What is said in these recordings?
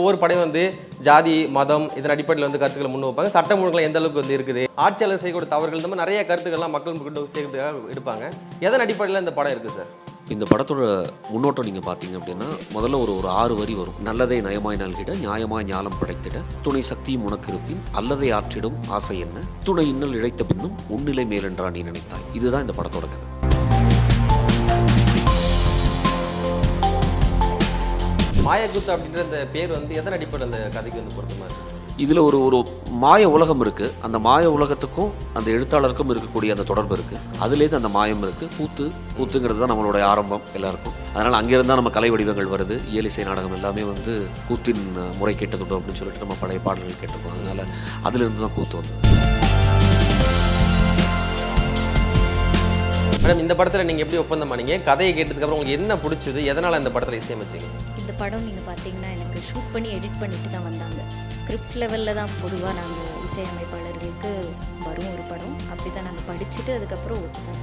ஒவ்வொரு படையும் வந்து ஜாதி மதம் இதன் அடிப்படையில் வந்து கருத்துக்களை முன் வைப்பாங்க. சட்டம் ஒழுங்குகள் எந்த அளவுக்கு வந்து இருக்குது? ஆட்சியாளர் செய்யக்கூடிய தவறுகள் இந்த மாதிரி நிறைய கருத்துக்கள்லாம் மக்கள் கொண்டு சேர்க்கிறதுக்காக எடுப்பாங்க. எதன் அடிப்படையில் இந்த படம் இருக்குது சார்? இந்த படத்தோட முன்னோட்டம் நீங்கள் பார்த்தீங்க அப்படின்னா முதல்ல ஒரு ஒரு ஆறு வரி வரும். நல்லதை நயமாய் நல்கிட நியாயமாய் ஞாலம் படைத்திட துணை சக்தியும் உனக்கு இருப்பின் அல்லதை ஆற்றிடும் ஆசை என்ன? துணை இன்னல் இழைத்த பின்னும் உன்னிலை மேலென்றா நீ நினைத்தாய். இதுதான் இந்த படத்தோட கதை. மாயகுத்து அப்படின்ற இந்த பேர் வந்து எதன் அடிப்படையில் அந்த கதைக்கு வந்து பொருத்தமாக இருக்குது இதில் ஒரு ஒரு மாய உலகம் இருக்குது அந்த மாய உலகத்துக்கும் அந்த எழுத்தாளருக்கும் இருக்கக்கூடிய அந்த தொடர்பு இருக்குது அதுலேருந்து அந்த மாயம் இருக்குது கூத்து கூத்துங்கிறது தான் நம்மளுடைய ஆரம்பம் எல்லாருக்கும். அதனால் அங்கேருந்து தான் நம்ம கலை வடிவங்கள் வருது. இயலிசை நாடகம் எல்லாமே வந்து கூத்தின் முறை கேட்டதுண்டு அப்படின்னு சொல்லிட்டு நம்ம பழைய பாடல்கள் கேட்டிருக்கோம். அதனால் அதிலிருந்து தான் கூத்து வந்தது. மேடம் இந்த படத்தில் நீங்கள் எப்படி ஒப்பந்தம் பண்ணீங்க? கதையை கேட்டதுக்கப்புறம் உங்களுக்கு என்ன பிடிச்சது? எதனால் இந்த படத்தில் இசையமைச்சீங்க? இந்த படம் நீங்கள் பார்த்தீங்கன்னா எனக்கு ஷூட் பண்ணி எடிட் பண்ணிட்டு தான் வந்தாங்க. ஸ்கிரிப்ட் லெவலில் தான் பொதுவாக நாங்கள் இசையமைப்பாளர்களுக்கு வரும் ஒரு படம். அப்படி தான் நாங்கள் படிச்சுட்டு அதுக்கப்புறம் ஒத்துப்போம்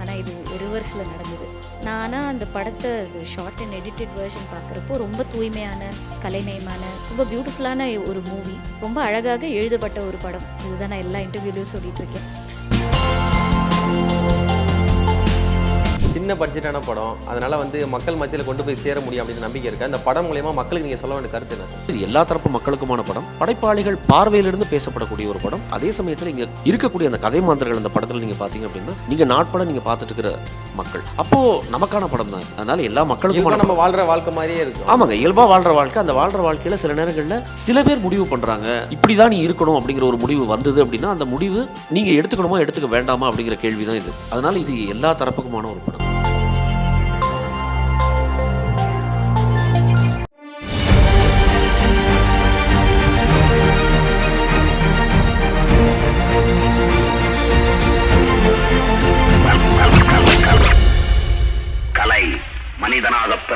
ஆனால் இது ரிவர்ஸில் நடந்தது. நான் ஆனால் அந்த படத்தை ஷார்ட் அண்ட் எடிட்டட் வெர்ஷன் பார்க்குறப்போ ரொம்ப தூய்மையான கலைநயமான ரொம்ப பியூட்டிஃபுல்லான ஒரு மூவி ரொம்ப அழகாக எழுதப்பட்ட ஒரு படம். இதுதான் நான் எல்லா இன்டர்வியூலையும் சொல்லிகிட்ருக்கேன் சின்ன பட்ஜெட்டான படம். அதனால வந்து மக்கள் மத்தியில் கொண்டு போய் சேர முடியும் அப்படின்னு நம்பிக்கை இருக்கு. அந்த படம் மூலயமா மக்களுக்கு நீங்கள் சொல்ல வேண்டிய கருத்து என்ன சார்? இது எல்லா தரப்பு மக்களுக்குமான படம். படைப்பாளிகள் பார்வையிலிருந்து பேசப்படக்கூடிய ஒரு படம். அதே சமயத்தில் இங்கே இருக்கக்கூடிய அந்த கதை மாந்தர்கள் அந்த படத்தில் நீங்கள் பார்த்தீங்க அப்படின்னா நீங்கள் நாட்படம் நீங்கள் பார்த்துட்டு இருக்கிற மக்கள். அப்போ நமக்கான படம் தான். அதனால எல்லா இயல்பா மக்களுக்குமான நம்ம வாழ்ற வாழ்க்கை மாதிரியே இருக்கும். ஆமாங்க இயல்பா வாழ்ற வாழ்க்கை. அந்த வாழ்ற வாழ்க்கையில சில நேரங்கள்ல சில பேர் முடிவு பண்றாங்க. இப்படிதான் நீ இருக்கணும் அப்படிங்கிற ஒரு முடிவு வந்தது அப்படின்னா அந்த முடிவு நீங்க எடுத்துக்கணுமா எடுத்துக்க வேண்டாமா அப்படிங்கிற கேள்விதான் இது. அதனால இது எல்லா தரப்புக்குமான ஒரு படம்.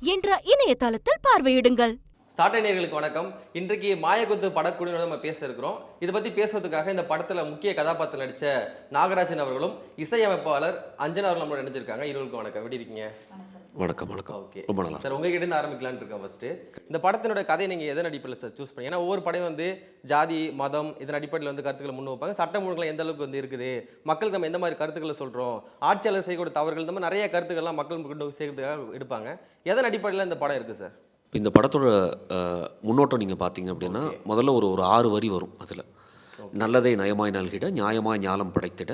என்ற இணையதளத்தில் பார்வையிடுங்கள். சாட்டை வணக்கம். இன்றைக்கு மாயகுத்து படக்குழுவோட நம்ம பேச இருக்கிறோம். இதை பற்றி பேசுவதற்காக இந்த படத்தில் முக்கிய கதாபாத்திரம் நடித்த நாகராஜன் அவர்களும் இசையமைப்பாளர் அஞ்சனா அவர்களும் நம்மளோட நினைச்சிருக்காங்க இருவருக்கும் வணக்கம். எப்படி இருக்கீங்க? வணக்கம் வணக்கம். ஓகே. ரொம்ப நல்லா. சார் உங்ககிட்ட இருந்து ஆரம்பிக்கலாம்னு இருக்கேன் ஃபர்ஸ்ட் இந்த படத்தினோட கதையை நீங்கள் எதன் அடிப்படையில் சார் சூஸ் பண்ணி ஏன்னா ஒவ்வொரு படையும் வந்து ஜாதி மதம் இதன் அடிப்படையில் வந்து கருத்துக்களை முன் வைப்பாங்க. சட்ட ஒழுங்குகள் எந்த அளவுக்கு வந்து இருக்குது? மக்களுக்கு நம்ம எந்த மாதிரி கருத்துக்களை சொல்கிறோம் ஆட்சியாளர் செய்யக்கூடிய தவறுகள் இந்த மாதிரி நிறைய கருத்துக்கள்லாம் மக்கள் கொண்டு சேர்க்கிறதுக்காக எடுப்பாங்க. எதன் அடிப்படையில் இந்த படம் இருக்குது சார்? இப்ப இந்த படத்தோட முன்னோட்டம் நீங்கள் பார்த்தீங்க அப்படின்னா முதல்ல ஒரு ஒரு ஆறு வரி வரும் அதில். நல்லதை நயமாய் நல்கிட நியாயமாய் ஞாலம் படைத்திட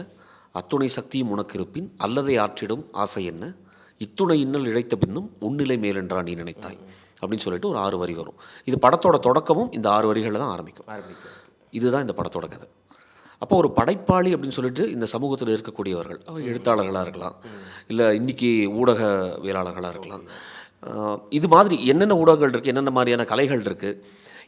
அத்துணை சக்தியும் உனக்கு இருப்பின் அல்லதை ஆற்றிடும் ஆசை என்ன? இத்துணை இன்னல் இழைத்த பின்னும் உன்னிலை மேலென்றா நீ நினைத்தாய். அப்படின்னு சொல்லிட்டு ஒரு ஆறு வரி வரும். இது படத்தோட தொடக்கமும் இந்த ஆறு வரிகளில் தான் ஆரம்பிக்கும். இதுதான் இந்த படத்தோட கதை. அப்போ ஒரு படைப்பாளி அப்படின்னு சொல்லிட்டு இந்த சமூகத்தில் இருக்கக்கூடியவர்கள் அவர் எழுத்தாளர்களாக இருக்கலாம் இல்லை இன்னைக்கு ஊடகவியலாளர்களாக இருக்கலாம். இது மாதிரி என்னென்ன ஊடகங்கள் இருக்குது என்னென்ன மாதிரியான கலைகள் இருக்குது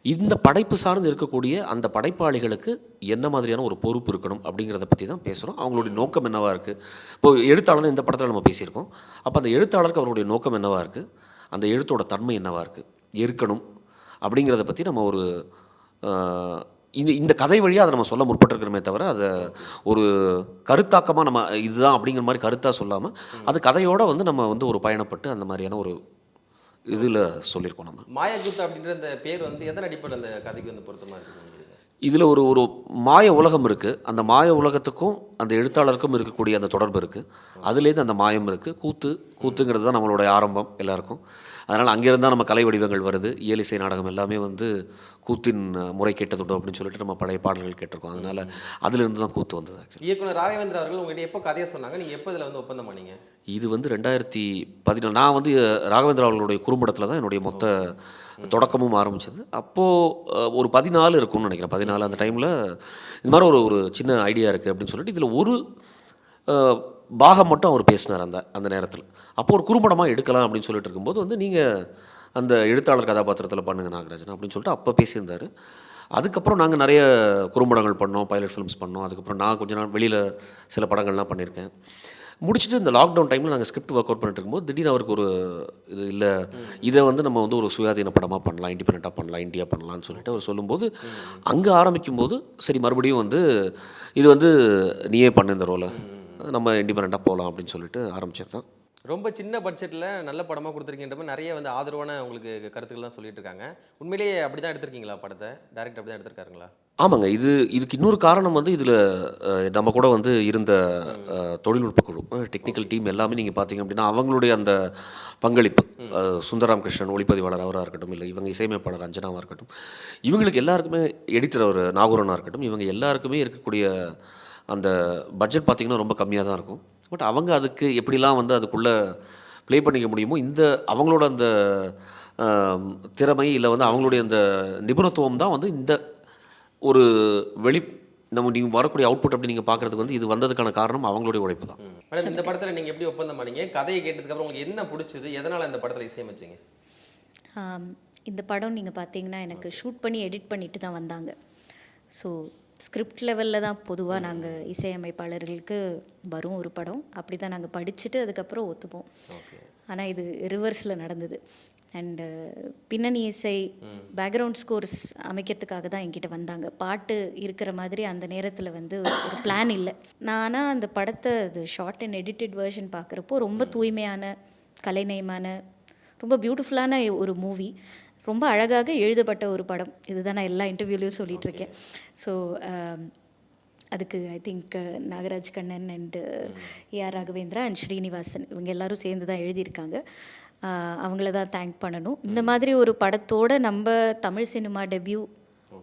இந்த படைப்பு சார்ந்து இருக்கக்கூடிய அந்த படைப்பாளிகளுக்கு என்ன மாதிரியான ஒரு பொறுப்பு இருக்கணும் அப்படிங்கிறத பற்றி தான் பேசுகிறோம் அவங்களுடைய நோக்கம் என்னவாக இருக்குது இப்போ எழுத்தாளர் இந்த படத்தில் நம்ம பேசியிருக்கோம். அப்போ அந்த எழுத்தாளருக்கு அவருடைய நோக்கம் என்னவாக இருக்குது அந்த எழுத்தோட தன்மை என்னவாக இருக்குது இருக்கணும் அப்படிங்கிறத பற்றி நம்ம ஒரு இந்த இந்த கதை வழியாக அதை நம்ம சொல்ல முற்பட்டிருக்கிறோமே தவிர அதை ஒரு கருத்தாக்கமாக நம்ம இதுதான் அப்படிங்கிற மாதிரி கருத்தாக சொல்லாமல் அது கதையோடு வந்து நம்ம வந்து ஒரு பயணப்பட்டு அந்த மாதிரியான ஒரு இதில் சொல்லியிருக்கோம் நம்ம. மாயகுத்து அப்படின்ற இந்த பேர் வந்து எதன் அடிப்படையில் அந்த கதைக்கு வந்து பொருத்தமாக இருக்குது இதில்? ஒரு ஒரு மாய உலகம் இருக்குது அந்த மாய உலகத்துக்கும் அந்த எழுத்தாளருக்கும் இருக்கக்கூடிய அந்த தொடர்பு இருக்குது அதுலேருந்து அந்த மாயம் இருக்குது கூத்து கூத்துங்கிறது தான் நம்மளுடைய ஆரம்பம் எல்லாருக்கும். அதனால் அங்கேருந்து தான் நம்ம கலை வடிவங்கள் வருது. இயலிசை நாடகம் எல்லாமே வந்து கூத்தின் முறை கேட்டதுண்டு அப்படின்னு சொல்லிட்டு நம்ம பழைய பாடல்கள் கேட்டிருக்கோம். அதனால் அதிலிருந்து தான் கூத்து வந்தது ஆக்சுவலி இயக்குனர் ராகவேந்திர அவர்கள் உங்ககிட்ட எப்போ கதையை சொன்னாங்க? நீங்கள் எப்போ இதில் வந்து ஒப்பந்தம் பண்ணீங்க? இது வந்து ரெண்டாயிரத்தி பதினாலு நான் வந்து ராகவேந்திரா அவர்களுடைய குறும்படத்தில் தான் என்னுடைய மொத்த தொடக்கமும் ஆரம்பிச்சது. அப்போது ஒரு பதினாலு இருக்கும்னு நினைக்கிறேன். பதினாலு அந்த டைமில் இந்த மாதிரி ஒரு ஒரு சின்ன ஐடியா இருக்குது அப்படின்னு சொல்லிட்டு இதில் ஒரு பாகம் மட்டும் அவர் பேசினார் அந்த அந்த நேரத்தில். அப்போ ஒரு குறும்படமாக எடுக்கலாம் அப்படின்னு சொல்லிட்டு இருக்கும்போது வந்து நீங்கள் அந்த எழுத்தாளர் கதாபாத்திரத்தில் பண்ணுங்க நாகராஜன் அப்படின்னு சொல்லிட்டு அப்போ பேசியிருந்தார். அதுக்கப்புறம் நாங்கள் நிறைய குறும்படங்கள் பண்ணோம் பைலட் ஃபிலிம்ஸ் பண்ணோம். அதுக்கப்புறம் நான் கொஞ்ச நாள் வெளியில் சில படங்கள்லாம் பண்ணியிருக்கேன். முடிச்சுட்டு இந்த லாக்டவுன் டைமில் நாங்கள் ஸ்கிரிப்ட் ஒர்க் அவுட் பண்ணிட்டு இருக்கும்போது திடீர்னு அவருக்கு ஒரு இது இல்லை. இதை வந்து நம்ம வந்து ஒரு சுயாதீன படமாக பண்ணலாம் இண்டிபெண்ட்டாக பண்ணலாம் இந்தியா பண்ணலாம்னு சொல்லிட்டு அவர் சொல்லும்போது அங்கே ஆரம்பிக்கும் போது சரி மறுபடியும் வந்து இது வந்து நீயே பண்ணு இந்த ரோலை நம்ம இண்டிபெண்ட்டாக போகலாம் அப்படின்னு சொல்லிட்டு ஆரம்பிச்சது தான் ரொம்ப சின்ன பட்ஜெட்டில் நல்ல படமாக கொடுத்துருக்கின்ற மாதிரி நிறைய வந்து ஆதரவான உங்களுக்கு கருத்துக்கள்லாம் சொல்லிட்டு இருக்காங்க உண்மையிலேயே அப்படி தான் எடுத்திருக்கீங்களா படத்தை? டேரக்டர் அப்படி தான் எடுத்திருக்காருங்களா? ஆமாங்க இது இதுக்கு இன்னொரு காரணம் வந்து இதில் நம்ம கூட வந்து இருந்த தொழில்நுட்ப குழு டெக்னிக்கல் டீம் எல்லாமே நீங்கள் பார்த்தீங்க அப்படின்னா அவங்களுடைய அந்த பங்களிப்பு சுந்தராம் கிருஷ்ணன் ஒளிப்பதிவாளர் அவராக இருக்கட்டும் இல்லை இவங்க இசையமைப்பாளர் அஞ்சனாவாக இருக்கட்டும் இவங்களுக்கு எல்லாருக்குமே எடிட்டர் அவர் நாகூரனாக இருக்கட்டும் இவங்க எல்லாருக்குமே இருக்கக்கூடிய அந்த பட்ஜெட் பார்த்திங்கன்னா ரொம்ப கம்மியாக தான் இருக்கும். பட் அவங்க அதுக்கு எப்படிலாம் வந்து அதுக்குள்ளே ப்ளே பண்ணிக்க முடியுமோ இந்த அவங்களோட அந்த திறமை இல்லை வந்து அவங்களுடைய அந்த நிபுணத்துவம் தான் வந்து இந்த ஒரு வெளி நம்ம நீங்கள் வரக்கூடிய அவுட்புட் அப்படி நீங்கள் பார்க்குறதுக்கு வந்து இது வந்ததுக்கான காரணம் அவங்களுடைய உழைப்பு தான். மேடம் இந்த படத்தில் நீங்கள் எப்படி ஒப்பந்தம் பண்ணீங்க? கதையை கேட்டதுக்கப்புறம் உங்களுக்கு என்ன பிடிச்சது? எதனால் இந்த படத்தில் இசையமைச்சிங்க? இந்த படம் நீங்கள் பார்த்தீங்கன்னா எனக்கு ஷூட் பண்ணி எடிட் பண்ணிட்டு தான் வந்தாங்க. ஸோ ஸ்கிரிப்ட் லெவலில் தான் பொதுவாக நாங்கள் இசையமைப்பாளர்களுக்கு வரும் ஒரு படம். அப்படி தான் நாங்கள் படிச்சுட்டு அதுக்கப்புறம் ஒத்துப்போம். ஆனால் இது ரிவர்ஸில் நடந்தது. அண்டு பின்னணி இசை பேக்ரவுண்ட் ஸ்கோர்ஸ் அமைக்கிறதுக்காக தான் என்கிட்ட வந்தாங்க. பாட்டு இருக்கிற மாதிரி அந்த நேரத்தில் வந்து ஒரு பிளான் இல்லை. நான் ஆனால் அந்த படத்தை இது ஷார்ட் அண்ட் எடிட்டட் வெர்ஷன் பார்க்குறப்போ ரொம்ப தூய்மையான கலைநயமான ரொம்ப பியூட்டிஃபுல்லான ஒரு மூவி ரொம்ப அழகாக எழுதப்பட்ட ஒரு படம். இதுதான் நான் எல்லா இன்டர்வியூலையும் சொல்லிட்டு இருக்கேன் ஸோ அதுக்கு I think Nagaraj Kannan and A R Raghavendra and Srinivasan இவங்க எல்லாரும் சேர்ந்து தான் எழுதியிருக்காங்க. அவங்கள தான் தேங்க் பண்ணணும். இந்த மாதிரி ஒரு படத்தோட நம்ம தமிழ் சினிமா டெபியூ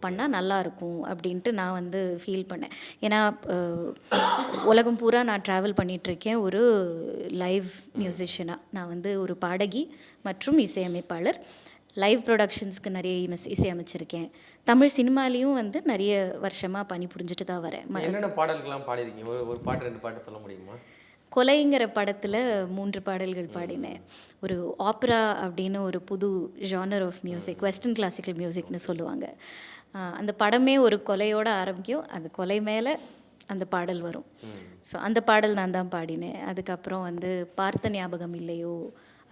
பண்ணால் நல்லா இருக்கும் அப்படின்ட்டு நான் வந்து ஃபீல் பண்ணேன். ஏன்னா உலகம் பூரா நான் ட்ராவல் பண்ணிகிட்ருக்கேன் ஒரு லைவ் மியூசிஷியனாக நான் வந்து ஒரு பாடகி மற்றும் இசையமைப்பாளர். லைவ் ப்ரொடக்ஷன்ஸ்க்கு நிறைய இமஸ் இசையமைச்சிருக்கேன். தமிழ் சினிமாலேயும் வந்து நிறைய வருஷமாக பணி புரிஞ்சுட்டு தான் வரேன். என்னென்ன பாடல்கள்லாம் பாடிருக்கீங்க ஒரு ஒரு பாட்டு ரெண்டு பாட்டு சொல்ல முடியுமா? கொலைங்கிற படத்தில் மூன்று பாடல்கள் பாடினேன். ஒரு ஆப்ரா அப்படின்னு ஒரு புது genre of music western classical மியூசிக்னு சொல்லுவாங்க. அந்த படமே ஒரு கொலையோட ஆரம்பிக்கும். அந்த கொலை மேலே அந்த பாடல் வரும். ஸோ அந்த பாடல் நான் தான் பாடினேன். அதுக்கப்புறம் வந்து பார்த்த ஞாபகம் இல்லையோ?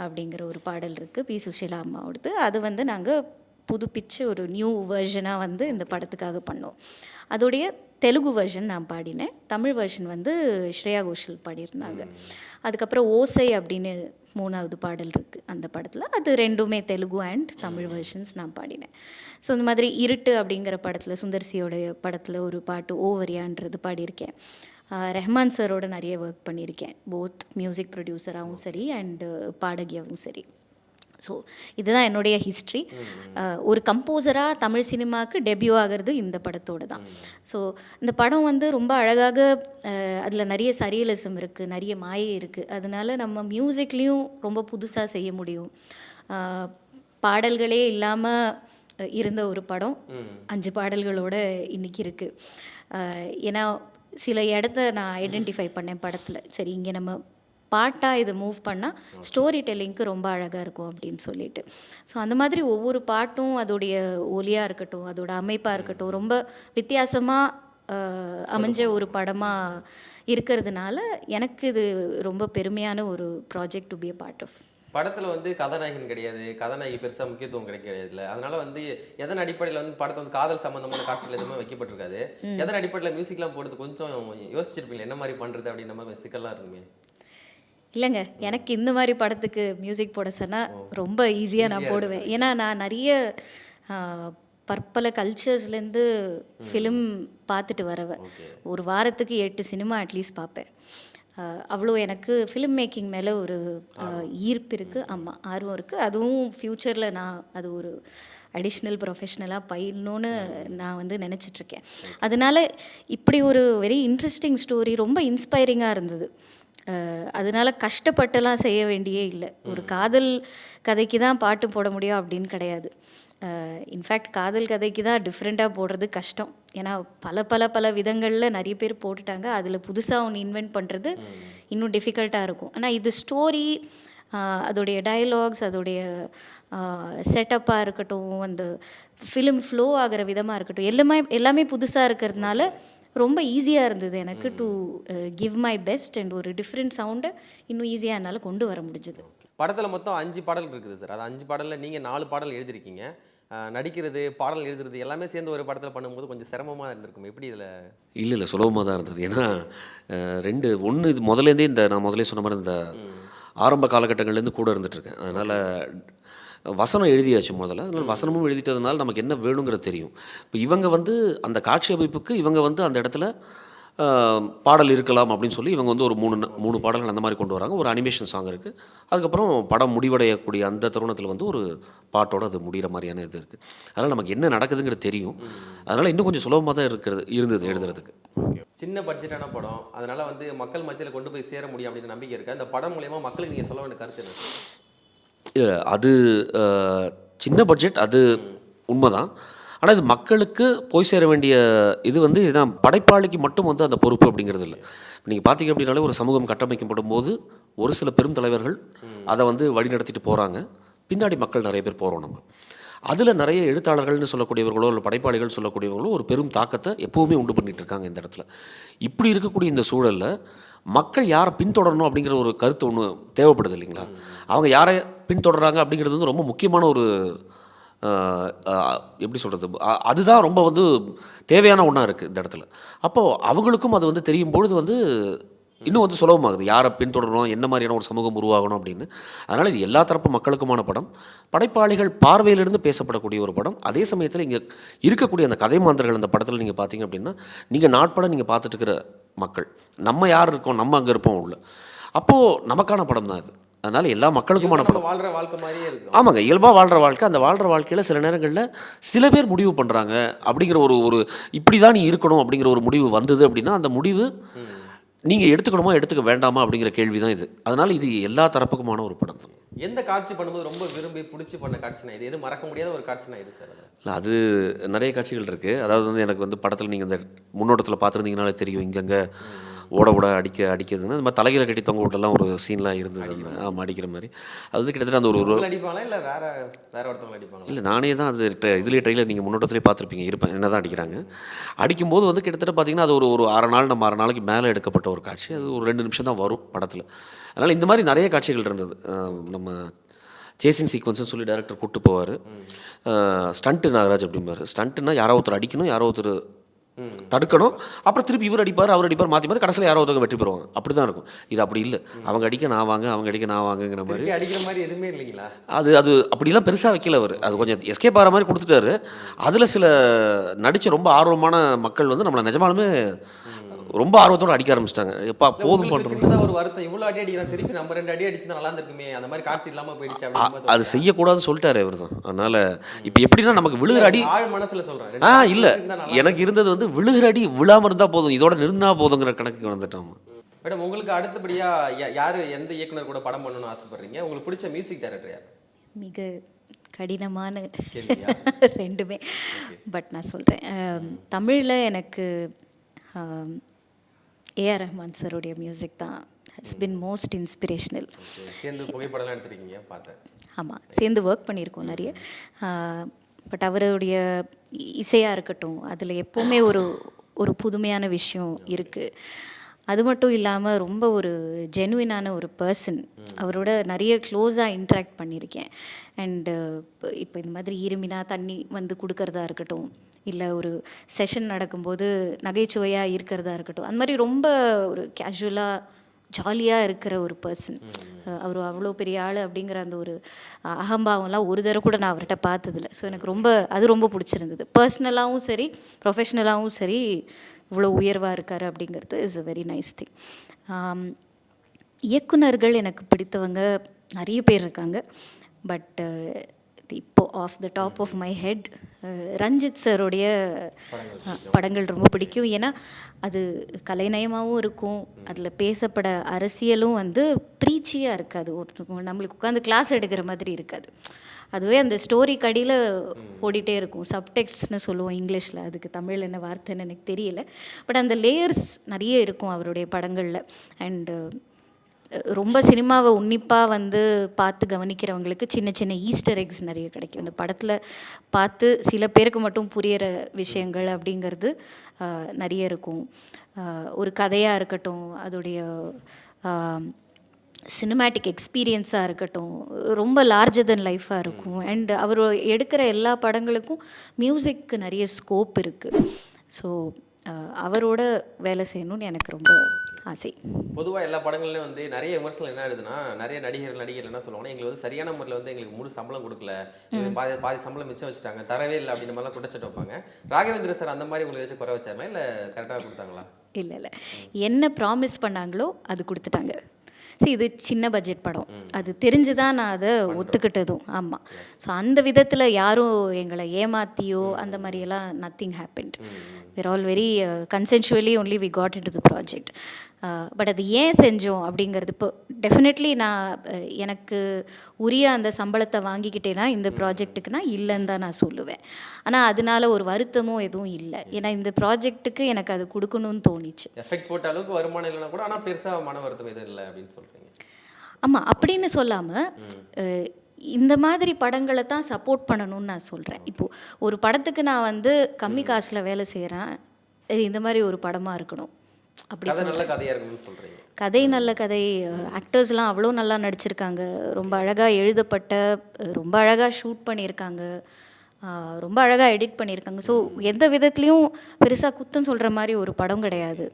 அப்படிங்கிற ஒரு பாடல் இருக்குது பி. சுஷீலா அம்மாவோடது. அது வந்து நாங்கள் புதுப்பிச்சு ஒரு நியூ வெர்ஷனாக வந்து இந்த படத்துக்காக பண்ணோம். அதோடைய தெலுங்கு வெர்ஷன் நான் பாடினேன். தமிழ் வெர்ஷன் வந்து ஸ்ரேயா கோஷல் பாடியிருந்தாங்க. அதுக்கப்புறம் ஓசை அப்படின்னு மூணாவது பாடல் இருக்குது அந்த படத்தில். அது ரெண்டுமே தெலுங்கு அண்ட் தமிழ் வெர்ஷன்ஸ் நான் பாடினேன். ஸோ இந்த மாதிரி இருட்டு அப்படிங்கிற படத்தில் சுந்தர்சியோடைய படத்தில் ஒரு பாட்டு ஓவரியான்றது பாடியிருக்கேன். ரெஹ்மான் சாரோட நிறைய ஒர்க் பண்ணியிருக்கேன். போத் மியூசிக் ப்ரொடியூசராகவும் சரி அண்டு பாடகியாகவும் சரி. ஸோ இதுதான் என்னுடைய ஹிஸ்ட்ரி ஒரு கம்போசராக தமிழ் சினிமாவுக்கு டெபியூ ஆகிறது இந்த படத்தோடு தான். ஸோ இந்த படம் வந்து ரொம்ப அழகாக அதில் நிறைய சரியலிசம் இருக்குது நிறைய மாயை இருக்குது அதனால நம்ம மியூசிக்லேயும் ரொம்ப புதுசாக செய்ய முடியும். பாடல்களே இல்லாமல் இருந்த ஒரு படம். அஞ்சு பாடல்களோட இன்னைக்கு இருக்குது ஏன்னா சில இடத்த நான் ஐடென்டிஃபை பண்ணேன் படத்தில். சரி இங்கே நம்ம பாட்டாக இதை மூவ் பண்ணால் ஸ்டோரி டெல்லிங்க்கு ரொம்ப அழகாக இருக்கும் அப்படின்னு சொல்லிட்டு. ஸோ அந்த மாதிரி ஒவ்வொரு பாட்டும் அதோடைய ஒலியாக இருக்கட்டும் அதோட அமைப்பாக இருக்கட்டும் ரொம்ப வித்தியாசமாக அமைஞ்ச ஒரு படமாக இருக்கிறதுனால எனக்கு இது ரொம்ப பெருமையான ஒரு project to be a part of படத்தில் வந்து கதாநாயகன் கிடையாது. கதாநாயகி பெருசாக முக்கியத்துவம் கிடைக்கிறது இல்லை அதனால வந்து எதன் அடிப்படையில் வந்து படத்தை வந்து காதல் சம்பந்தமான காட்சிகள் எதுவுமே வைக்கப்பட்டிருக்காது. எதன் அடிப்படையில் மியூசிக்லாம் போடுறது கொஞ்சம் யோசிச்சிருப்பீங்க என்ன மாதிரி பண்ணுறது அப்படின்ற மாதிரி சிக்கல்லாம் இருக்குமே. இல்லைங்க. எனக்கு இந்த மாதிரி படத்துக்கு மியூசிக் போட சொன்னால் ரொம்ப ஈஸியாக நான் போடுவேன். ஏன்னா நான் நிறைய பற்பல கல்ச்சர்ஸ்லேருந்து ஃபிலிம் பார்த்துட்டு வரவன் ஒரு வாரத்துக்கு எட்டு சினிமா அட்லீஸ்ட் பார்ப்பேன். அவ்வளோ எனக்கு ஃபிலிம் மேக்கிங் மேலே ஒரு ஈர்ப்பு இருக்குது ஆமாம் ஆர்வம் இருக்குது அதுவும் ஃப்யூச்சரில் நான் அது ஒரு அடிஷ்னல் ப்ரொஃபஷ்னலாக பயிலணும்னு நான் வந்து நினச்சிட்ருக்கேன். அதனால இப்படி ஒரு வெரி இன்ட்ரெஸ்டிங் ஸ்டோரி ரொம்ப இன்ஸ்பைரிங்காக இருந்தது. அதனால கஷ்டப்பட்டுலாம் செய்ய வேண்டியே இல்லை. ஒரு காதல் கதைக்கு தான் பாட்டு போட முடியும் அப்படின்னு கிடையாது. இன்ஃபேக்ட் காதல் கதைக்கு தான் டிஃப்ரெண்ட்டாக போடுறது கஷ்டம். ஏன்னா பல பல பல விதங்களில் நிறைய பேர் போட்டுட்டாங்க. அதில் புதுசாக ஒன்று இன்வென்ட் பண்ணுறது இன்னும் டிஃபிகல்ட்டாக இருக்கும். ஆனால் இது ஸ்டோரி அதோடைய டயலாக்ஸ் அதோடைய செட்டப்பாக இருக்கட்டும் அந்த ஃபிலிம் ஃப்ளோ ஆகிற விதமாக இருக்கட்டும் எல்லாமே எல்லாமே புதுசாக இருக்கிறதுனால ரொம்ப ஈஸியாக இருந்தது எனக்கு to give my best and ஒரு டிஃப்ரெண்ட் சவுண்டை இன்னும் ஈஸியாக என்னால் கொண்டு வர முடிஞ்சது. படத்தில் மொத்தம் அஞ்சு பாடல் இருக்குது சார். அது அஞ்சு பாடலில் நீங்கள் நாலு பாடல் எழுதிருக்கீங்க. அஹ் நடிக்கிறது பாடல் எழுதுறது எல்லாமே சேர்ந்து ஒரு படத்தில் பண்ணும்போது கொஞ்சம் சிரமமாக இருந்திருக்கும். எப்படி இதில்? இல்லை இல்லை சுலபமாக தான் இருந்தது. ஏன்னா ரெண்டு ஒன்று இது முதலேருந்தே இந்த நான் முதலே சொன்ன மாதிரி இந்த ஆரம்ப காலகட்டங்கள்லேருந்து கூட இருந்துகிட்ருக்கேன் அதனால் வசனம் எழுதியாச்சு முதல்ல. அதனால் வசனமும் எழுதிட்டதுனால நமக்கு என்ன வேணுங்கிறது தெரியும். இப்போ இவங்க வந்து அந்த காட்சி அமைப்புக்கு இவங்க வந்து அந்த இடத்துல பாடல் இருக்கலாம் அப்படின்னு சொல்லி இவங்க வந்து ஒரு மூணு மூணு பாடல்கள் அந்த மாதிரி கொண்டு வராங்க. ஒரு அனிமேஷன் சாங் இருக்குது அதுக்கப்புறம் படம் முடிவடையக்கூடிய அந்த தருணத்தில் வந்து ஒரு பாட்டோட அது முடிகிற மாதிரியான இது இருக்குது அதனால் நமக்கு என்ன நடக்குதுங்கிறது தெரியும். அதனால் இன்னும் கொஞ்சம் சுலபமாக தான் இருக்கிறது இருந்தது எழுதுறதுக்கு. சின்ன பட்ஜெட்டான படம். அதனால வந்து மக்கள் மத்தியில் கொண்டு போய் சேர முடியும் அப்படின்னு நம்பிக்கை இருக்கு. அந்த படம் மூலயமா மக்களுக்கு நீங்கள் சொல்ல வேண்டிய கருத்து என்ன? அது சின்ன பட்ஜெட் அது உண்மைதான். ஆனால் இது மக்களுக்கு போய் சேர வேண்டிய இது வந்து இதுதான். படைப்பாளிக்கு மட்டும் வந்து அந்த பொறுப்பு அப்படிங்கிறது இல்லை. நீங்கள் பார்த்தீங்க அப்படின்னாலே ஒரு சமூகம் கட்டமைக்கப்படும் போது ஒரு சில பெரும் தலைவர்கள் அதை வந்து வழிநடத்திட்டு போகிறாங்க பின்னாடி மக்கள் நிறைய பேர் போகிறோம் நம்ம. அதில் நிறைய எழுத்தாளர்கள்னு சொல்லக்கூடியவர்களோ இல்லை படைப்பாளிகள் சொல்லக்கூடியவர்களோ ஒரு பெரும் தாக்கத்தை எப்போவுமே உண்டு பண்ணிகிட்டு இருக்காங்க இந்த இடத்துல. இப்படி இருக்கக்கூடிய இந்த சூழலில் மக்கள் யாரை பின்தொடரணும் அப்படிங்கிற ஒரு கருத்து ஒன்று தேவைப்படுது இல்லைங்களா? அவங்க யாரை பின்தொடர்றாங்க அப்படிங்கிறது வந்து ரொம்ப முக்கியமான ஒரு எப்படி சொல்கிறது அதுதான் ரொம்ப வந்து தேவையான ஒன்றா இருக்குது இந்த இடத்துல. அப்போது அவங்களுக்கும் அது வந்து தெரியும் பொழுது வந்து இன்னும் வந்து சுலபமாகுது. யாரை பின்தொடரணும் என்ன மாதிரியான ஒரு சமூகம் உருவாகணும் அப்படின்னு. அதனால் இது எல்லா தரப்பு மக்களுக்குமான படம். படைப்பாளிகள் பார்வையிலிருந்து பேசப்படக்கூடிய ஒரு படம். அதே சமயத்தில் இங்கே இருக்கக்கூடிய அந்த கதை மாந்தர்கள் அந்த படத்தில் நீங்கள் பார்த்தீங்க அப்படின்னா நீங்கள் நாட்பட நீங்கள் பார்த்துட்டு இருக்கிற மக்கள். நம்ம யார் இருக்கோம் நம்ம அங்கே இருப்போம் உள்ள. அப்போது நமக்கான படம் தான் இது. அதனால் எல்லா மக்களுக்குமான படம் நம்ம வாழ்ற வாழ்க்கை மாதிரியே இருக்கும். ஆமாங்க இயல்பாக வாழ்கிற வாழ்க்கை அந்த வாழ்கிற வாழ்க்கையில் சில நேரங்களில் சில பேர் முடிவு பண்ணுறாங்க அப்படிங்கிற ஒரு ஒரு இப்படி தான் நீ இருக்கணும் அப்படிங்கிற ஒரு முடிவு வந்தது அப்படின்னா அந்த முடிவு நீங்கள் எடுத்துக்கணுமா எடுத்துக்க வேண்டாமா அப்படிங்கிற கேள்வி தான் இது. அதனால் இது எல்லா தரப்புக்குமான ஒரு படம் தான். எந்த காட்சி பண்ணும்போது ரொம்ப விரும்பி பிடிச்சி பண்ண காட்சினா இது? எது மறக்க முடியாத ஒரு காட்சினா இது சார்? இல்லை அது நிறைய காட்சிகள் இருக்குது அதாவது வந்து எனக்கு வந்து படத்தில் நீங்கள் இந்த முன்னோட்டத்தில் பார்த்துருந்தீங்கனாலே தெரியும் இங்கங்கே ஓட ஓட அடிக்க அடிக்கிறதுன்னு அந்த மாதிரி தலைகளை கட்டி தொங்க விட்டெல்லாம் ஒரு சீன்லாம் இருந்தது ஆமாம் அடிக்கிற மாதிரி. அது கிட்டத்தட்ட அந்த ஒரு அடிப்பாங்களா? இல்லை வேற வேற ஒருத்தவங்க அடிப்பாங்களா? இல்லை நானே தான் அது இதுலேயே ட்ரெயிலர் நீங்கள் முன்னோட்டத்திலே பார்த்துருப்பீங்க. இருப்பேன். என்ன தான் அடிக்கிறாங்க. அடிக்கும்போது வந்து கிட்டத்தட்ட பார்த்தீங்கன்னா அது ஒரு ஒரு அரை நாள் நம்ம அரை நாளைக்கு மேலே எடுக்கப்பட்ட ஒரு காட்சி. அது ஒரு ரெண்டு நிமிஷம் தான் வரும் படத்தில். அதனால் இந்த மாதிரி நிறைய காட்சிகள் இருந்தது. நம்ம சேசிங் சீக்வன்ஸ்னு சொல்லி டேரக்டர் கூப்பிட்டு போவார். ஸ்டண்ட்டு நாகராஜ் அப்படிம்பாரு. ஸ்டண்ட்டுனா யாரோ ஒருத்தர் அடிக்கணும் யாரோ ஒருத்தர் தடுக்கணும். அப்புறம் திருப்பி இவர் அடிப்பார் அவர் அடிப்பார் மாற்றி மாற்றி கடைசியில் யாரோ ஒருத்தவங்க வெற்றி பெறுவாங்க. அப்படி தான் இருக்கும். இது அப்படி இல்லை. அவங்க அடிக்க நான் வாங்க அவங்க அடிக்க நான் வாங்கங்கிற மாதிரி. அடிக்கிற மாதிரி எதுவுமே இல்லைங்களா? அது அது அப்படிலாம் பெருசாக வைக்கல அவர். அது கொஞ்சம் எஸ்கேப் ஆகிற மாதிரி கொடுத்துட்டாரு. அதில் சில நடித்த ரொம்ப ஆர்வமான மக்கள் வந்து நம்மளை நிஜமாலுமே ரொம்ப ஆர்வத்தோடு அடிக்க ஆரம்பிச்சிட்டாங்க. எப்பா போதும் பண்ணுறோம் ஒரு வருத்தம் இவ்வளவு அடி அடிக்கிறான் திருப்பி நம்ம ரெண்டு அடி அடிச்சு நல்லா இருந்திருக்குமே அந்த மாதிரி காட்சி இல்லாம போயிடுச்சு அது செய்யக்கூடாதுன்னு சொல்லிட்டாரு இவர் தான். அதனால் இப்போ எப்படின்னா நமக்கு விழுகிற அடி ஆழ் மனசுல ரெண்டு ஆ இல்லை. எனக்கு இருந்தது வந்து விழுகிற அடி விழாமல் இருந்தால் போதும். இதோட நிறுத்தினா போதுங்கிற கணக்குக்கு வந்துட்டோம். மேடம் உங்களுக்கு அடுத்தபடியா யா- யாரு எந்த இயக்குனர் கூட படம் பண்ணணும்னு ஆசைப்படுறீங்க? உங்களுக்கு பிடிச்ச மியூசிக் டைரக்டர் யார்? மிக கடினமான? ரெண்டுமே. பட் நான் சொல்கிறேன் தமிழில் எனக்கு ஏஆர் ரஹ்மான் சருடைய மியூசிக் தான் ஹஸ் பின் மோஸ்ட் இன்ஸ்பிரேஷனல் சேர்ந்து புகைப்படம்லாம் எடுத்திருக்கீங்க பார்த்தேன். ஆமாம் சேர்ந்து ஒர்க் பண்ணியிருக்கோம் நிறைய. பட் அவருடைய இசையாக இருக்கட்டும் அதில் எப்போவுமே ஒரு ஒரு புதுமையான விஷயம் இருக்குது அது மட்டும் இல்லாமல் ரொம்ப ஒரு ஜெனுவினான ஒரு பர்சன் அவரோட நிறைய க்ளோஸாக இன்ட்ராக்ட் பண்ணியிருக்கேன். அண்டு இப்போ இந்த மாதிரி இருமினா தண்ணி வந்து கொடுக்கறதா இருக்கட்டும் இல்லை ஒரு செஷன் நடக்கும்போது நகைச்சுவையாக இருக்கிறதா இருக்கட்டும். அந்த மாதிரி ரொம்ப ஒரு கேஷுவலாக ஜாலியாக இருக்கிற ஒரு பர்சன் அவர் அவ்வளோ பெரிய ஆள் அப்படிங்கிற அந்த ஒரு அகம்பாவம்லாம் ஒரு தடவை கூட நான் அவர்கிட்ட பார்த்ததில்ல. ஸோ எனக்கு ரொம்ப அது ரொம்ப பிடிச்சிருந்தது. பர்சனலாகவும் சரி ப்ரொஃபஷ்னலாகவும் சரி இவ்வளோ உயர்வாக இருக்கார் அப்படிங்கிறது is a very nice thing இயக்குனர்கள் எனக்கு பிடித்தவங்க நிறைய பேர் இருக்காங்க. பட் இப்போது of the top of my head Ranjith சாருடைய படங்கள் ரொம்ப பிடிக்கும். ஏன்னா அது கலைநயமாகவும் இருக்கும். அதில் பேசப்பட அரசியலும் வந்து ப்ரீச்சியாக இருக்காது. ஒரு நம்மளுக்கு உட்காந்து கிளாஸ் எடுக்கிற மாதிரி இருக்காது. அதுவே அந்த ஸ்டோரி கடியில் ஓடிட்டே இருக்கும். சப்டெக்ஸ்ட்னு சொல்லுவோம் இங்கிலீஷில். அதுக்கு தமிழில் என்ன வார்த்தைன்னு எனக்கு தெரியல. பட் அந்த லேயர்ஸ் நிறைய இருக்கும் அவருடைய படங்களில். அண்டு ரொம்ப சினிமாவை உன்னிப்பாக வந்து பார்த்து கவனிக்கிறவங்களுக்கு சின்ன சின்ன ஈஸ்டர் எக்ஸ் நிறைய கிடைக்கும். இந்த படத்தில் பார்த்து சில பேருக்கு மட்டும் புரியிற விஷயங்கள் அப்படிங்கிறது நிறைய இருக்கும். ஒரு கதையாக இருக்கட்டும் அதோடைய சினிமேட்டிக் எக்ஸ்பீரியன்ஸாக இருக்கட்டும் ரொம்ப லார்ஜர் தென் லைஃபாக இருக்கும். அண்ட் அவர் எடுக்கிற எல்லா படங்களுக்கும் மியூசிக்கு நிறைய ஸ்கோப் இருக்குது ஸோ அவரோட வேலை செய்யணும்னு எனக்கு ரொம்ப ஆசை. பொதுவாக எல்லா படங்கள்லையும் வந்து நிறைய விமர்சனம் என்ன ஆகுதுன்னா நிறைய நடிகர்கள் நடிகர்கள் என்ன சொல்லுவாங்கன்னா எங்களுக்கு வந்து சரியான முறையில் வந்து எங்களுக்கு முழு சம்பளம் கொடுக்கல. பாதி பாதி சம்பளம் மிச்சம் வச்சுட்டாங்க தரவே இல்லை அப்படின்ற மாதிரிலாம் குற்றச்சாட்டு வைப்பாங்க. ராகவேந்திர சார் அந்த மாதிரி உங்களுக்கு ஏதாச்சும் குறை வச்சாருமா இல்லை கரெக்டாக கொடுத்தாங்களா? இல்லை இல்லை. என்ன ப்ராமிஸ் பண்ணாங்களோ அது கொடுத்துட்டாங்க. சரி இது சின்ன பட்ஜெட் படம். அது தெரிஞ்சு தான் நான் அதை ஒத்துக்கிட்டதும். ஆமாம் ஸோ அந்த விதத்தில் யாரும் எங்களை ஏமாத்தியோ அந்த மாதிரியெல்லாம் nothing happened we're all very consensually only we got into the project but அது ஏன் செஞ்சோம் அப்படிங்கிறது இப்போ டெஃபினெட்லி நான் எனக்கு உரிய அந்த சம்பளத்தை வாங்கிக்கிட்டேன்னா இந்த ப்ராஜெக்ட்டுக்கு நான் இல்லைன்னு தான் நான் சொல்லுவேன். ஆனால் அதனால ஒரு வருத்தமும் எதுவும் இல்லை. ஏன்னா இந்த ப்ராஜெக்ட்டுக்கு எனக்கு அது கொடுக்கணும்னு தோணிச்சு. எஃபெக்ட் போட்ட அளவுக்கு வருமானம் இல்லைனா கூட ஆனால் பெருசாக மன வருத்தம் எதுவும் இல்லை அப்படின்னு சொல்கிறீங்க ஆமாம் அப்படின்னு சொல்லாமல் இந்த மாதிரி படங்களை தான் சப்போர்ட் பண்ணணும்னு நான் சொல்கிறேன் இப்போது ஒரு படத்துக்கு நான் வந்து கம்மி காசில் வேலை செய்கிறேன் இந்த மாதிரி ஒரு படமாக இருக்கணும். அப்படி நல்ல கதையாக இருக்கணும்னு சொல்கிறீங்க கதை நல்ல கதை. ஆக்டர்ஸ்லாம் அவ்வளோ நல்லா நடிச்சிருக்காங்க. ரொம்ப அழகாக எழுதப்பட்ட ரொம்ப அழகாக ஷூட் பண்ணியிருக்காங்க. ரொம்ப அழகாக எடிட் பண்ணியிருக்காங்க. ஸோ எந்த விதத்துலேயும் பெருசாக குத்தம் சொல்கிற மாதிரி ஒரு படம் கிடையாது.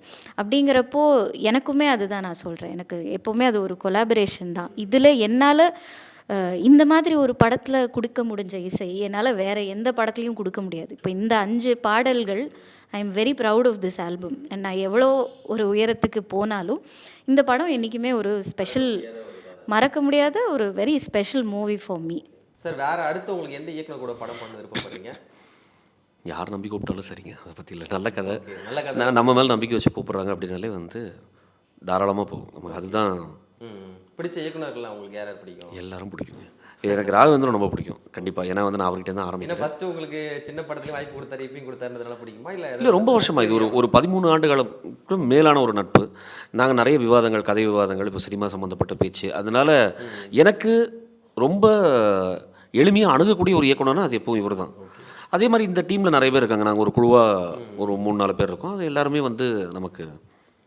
அப்படிங்கிறப்போ எனக்குமே அதுதான் நான் சொல்கிறேன் எனக்கு எப்போவுமே அது ஒரு கொலாபரேஷன் தான். இதில் என்னால் இந்த மாதிரி ஒரு படத்தில் கொடுக்க முடிஞ்ச இசை என்னால் வேறு எந்த படத்துலையும் கொடுக்க முடியாது. இப்போ இந்த அஞ்சு பாடல்கள் I am very proud of this album and நான் எவ்வளோ ஒரு உயரத்துக்கு போனாலும் இந்த படம் என்றைக்குமே ஒரு ஸ்பெஷல் மறக்க முடியாத ஒரு very special movie for me sir வேற அடுத்து உங்களுக்கு எந்த இயக்குனர் கூட படம் பண்ண விருப்பப்படுறீங்க யார் நம்பி கூப்பிட்டாலும் சரிங்க. அதை பற்றி இல்லை. நல்ல கதை. நல்ல கதை. நான் நம்ம மேலே நம்பிக்கை வச்சு கூப்பிட்றாங்க அப்படின்னாலே வந்து தாராளமாக போகும். நமக்கு அதுதான் பிடிச்ச இயக்குனர்கள்லாம் உங்களுக்கு யார் யார் பிடிக்கும்? எல்லாரும் பிடிக்குங்க. எனக்கு ராகவேந்திரன் ரொம்ப பிடிக்கும். கண்டிப்பாக ஏன்னா வந்து நான் அவர்கிட்ட தான் ஆரம்பிக்கிறேன். ஃபர்ஸ்ட் உங்களுக்கு சின்ன படத்துலயும் வாய்ப்பு கொடுத்தாரு இப்பயும் கொடுத்தாருன்றதுனால பிடிக்குமா? இல்லை இல்லை ரொம்ப வருஷமா. இது ஒரு ஒரு பதிமூணு ஆண்டு காலம் மேலான ஒரு நட்பு. நாங்கள் நிறைய விவாதங்கள் கதை விவாதங்கள் இப்போ சினிமா சம்மந்தப்பட்ட பேச்சு. அதனால எனக்கு ரொம்ப எளிமையாக அணுகக்கூடிய ஒரு இயக்குனர்னா அது எப்பவும் இவர் தான் அதே மாதிரி இந்த டீமில் நிறைய பேர் இருக்காங்க. நாங்கள் ஒரு குழுவாக ஒரு மூணு நாலு பேர் இருக்கோம். அது எல்லாருமே வந்து நமக்கு